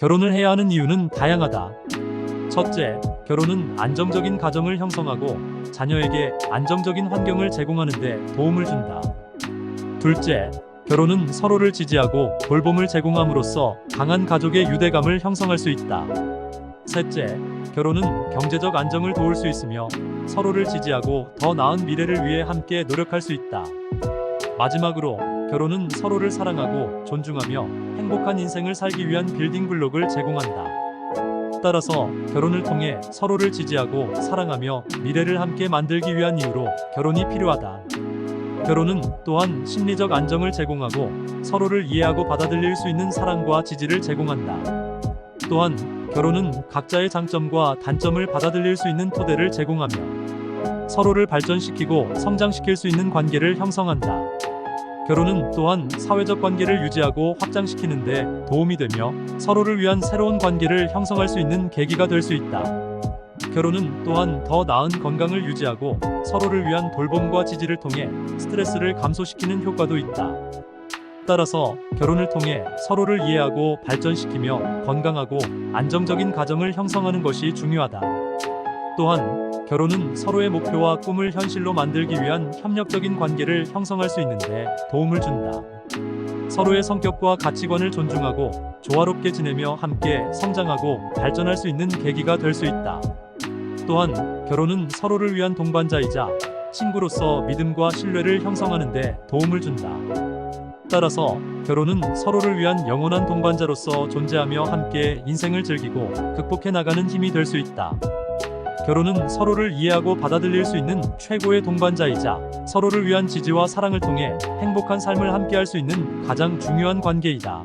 결혼을 해야 하는 이유는 다양하다. 첫째, 결혼은 안정적인 가정을 형성하고 자녀에게 안정적인 환경을 제공하는 데 도움을 준다. 둘째, 결혼은 서로를 지지하고 돌봄을 제공함으로써 강한 가족의 유대감을 형성할 수 있다. 셋째, 결혼은 경제적 안정을 도울 수 있으며 서로를 지지하고 더 나은 미래를 위해 함께 노력할 수 있다. 마지막으로 결혼은 서로를 사랑하고 존중하며 행복한 인생을 살기 위한 빌딩 블록을 제공한다. 따라서 결혼을 통해 서로를 지지하고 사랑하며 미래를 함께 만들기 위한 이유로 결혼이 필요하다. 결혼은 또한 심리적 안정을 제공하고 서로를 이해하고 받아들일 수 있는 사랑과 지지를 제공한다. 또한 결혼은 각자의 장점과 단점을 받아들일 수 있는 토대를 제공하며 서로를 발전시키고 성장시킬 수 있는 관계를 형성한다. 결혼은 또한 사회적 관계를 유지하고 확장시키는 데 도움이 되며 서로를 위한 새로운 관계를 형성할 수 있는 계기가 될 수 있다. 결혼은 또한 더 나은 건강을 유지하고 서로를 위한 돌봄과 지지를 통해 스트레스를 감소시키는 효과도 있다. 따라서 결혼을 통해 서로를 이해하고 발전시키며 건강하고 안정적인 가정을 형성하는 것이 중요하다. 또한 결혼은 서로의 목표와 꿈을 현실로 만들기 위한 협력적인 관계를 형성할 수 있는데 도움을 준다. 서로의 성격과 가치관을 존중하고 조화롭게 지내며 함께 성장하고 발전할 수 있는 계기가 될 수 있다. 또한 결혼은 서로를 위한 동반자이자 친구로서 믿음과 신뢰를 형성하는 데 도움을 준다. 따라서 결혼은 서로를 위한 영원한 동반자로서 존재하며 함께 인생을 즐기고 극복해 나가는 힘이 될 수 있다. 결혼은 서로를 이해하고 받아들일 수 있는 최고의 동반자이자 서로를 위한 지지와 사랑을 통해 행복한 삶을 함께할 수 있는 가장 중요한 관계이다.